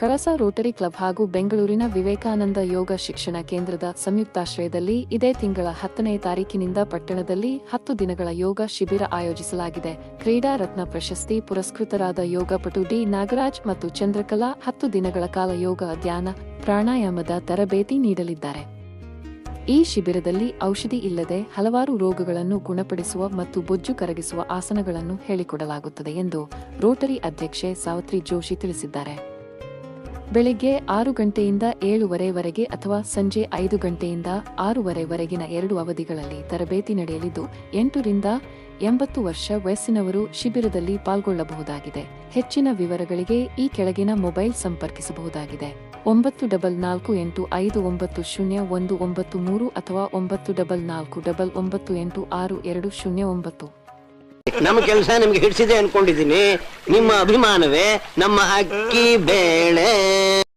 ಕಳಸ Rotary club ಹಾಗೂ ಬೆಂಗಳೂರಿನ ವಿವೇಕಾನಂದ ಯೋಗ ಶಿಕ್ಷಣ ಕೇಂದ್ರದ ಸಂಯುಕ್ತಾಶ್ರಯದಲ್ಲಿ ಇದೇ ತಿಂಗಳ ಹತ್ತನೇ ತಾರೀಕಿನಿಂದ ಪಟ್ಟಣದಲ್ಲಿ ಹತ್ತು ದಿನಗಳ ಯೋಗ ಶಿಬಿರ ಆಯೋಜಿಸಲಾಗಿದೆ. ಕ್ರೀಡಾ ರತ್ನ ಪ್ರಶಸ್ತಿ ಪುರಸ್ಕೃತರಾದ ಯೋಗಪಟು ಡಿ. ನಾಗರಾಜ್ ಮತ್ತು ಚಂದ್ರಕಲಾ ಹತ್ತು ದಿನಗಳ ಕಾಲ ಯೋಗ ಧ್ಯಾನ, ಪ್ರಾಣಾಯಾಮದ ತರಬೇತಿ ನೀಡಲಿದ್ದಾರೆ. ಈ ಶಿಬಿರದಲ್ಲಿ ಔಷಧಿ ಇಲ್ಲದೆ ಹಲವಾರು ರೋಗಗಳನ್ನು ಗುಣಪಡಿಸುವ ಮತ್ತು ಬೊಜ್ಜು ಕರಗಿಸುವ ಆಸನಗಳನ್ನು ಹೇಳಿಕೊಡಲಾಗುತ್ತದೆ ಎಂದು ರೋಟರಿ ಅಧ್ಯಕ್ಷೆ ಸಾವತ್ರಿ ಜೋಶಿ ತಿಳಿಸಿದ್ದಾರೆ. ಬೆಳಿಗ್ಗೆ ಆರು ಗಂಟೆಯಿಂದ ಏಳುವರೆವರೆಗೆ ಅಥವಾ ಸಂಜೆ ಐದು ಗಂಟೆಯಿಂದ ಆರೂವರೆವರೆಗಿನ ಎರಡು ಅವಧಿಗಳಲ್ಲಿ ತರಬೇತಿ ನಡೆಯಲಿದ್ದು ಎಂಟರಿಂದ ಎಂಬತ್ತು ವರ್ಷ ವಯಸ್ಸಿನವರು ಶಿಬಿರದಲ್ಲಿ ಪಾಲ್ಗೊಳ್ಳಬಹುದಾಗಿದೆ. ಹೆಚ್ಚಿನ ವಿವರಗಳಿಗೆ ಈ ಕೆಳಗಿನ ಮೊಬೈಲ್ ಸಂಪರ್ಕಿಸಬಹುದಾಗಿದೆ. ಒಂಬತ್ತು ಡಬಲ್ ನಾಲ್ಕು ಎಂಟು ಐದು ಒಂಬತ್ತು ಶೂನ್ಯ ಒಂದು ಒಂಬತ್ತು ಮೂರು ಅಥವಾ ಒಂಬತ್ತು ಡಬಲ್ ನಾಲ್ಕು ಡಬಲ್ ಒಂಬತ್ತು ಎಂಟು ಆರು ಎರಡು ಶೂನ್ಯ ಒಂಬತ್ತು. ನಮ್ಮ ಕೆಲಸ ನಿಮ್ಗೆ ಹಿಡಿಸಿದೆ ಅನ್ಕೊಂಡಿದ್ದೀನಿ. ನಿಮ್ಮ ಅಭಿಮಾನವೇ ನಮ್ಮ ಅಕ್ಕಿ ಬೇಳೆ.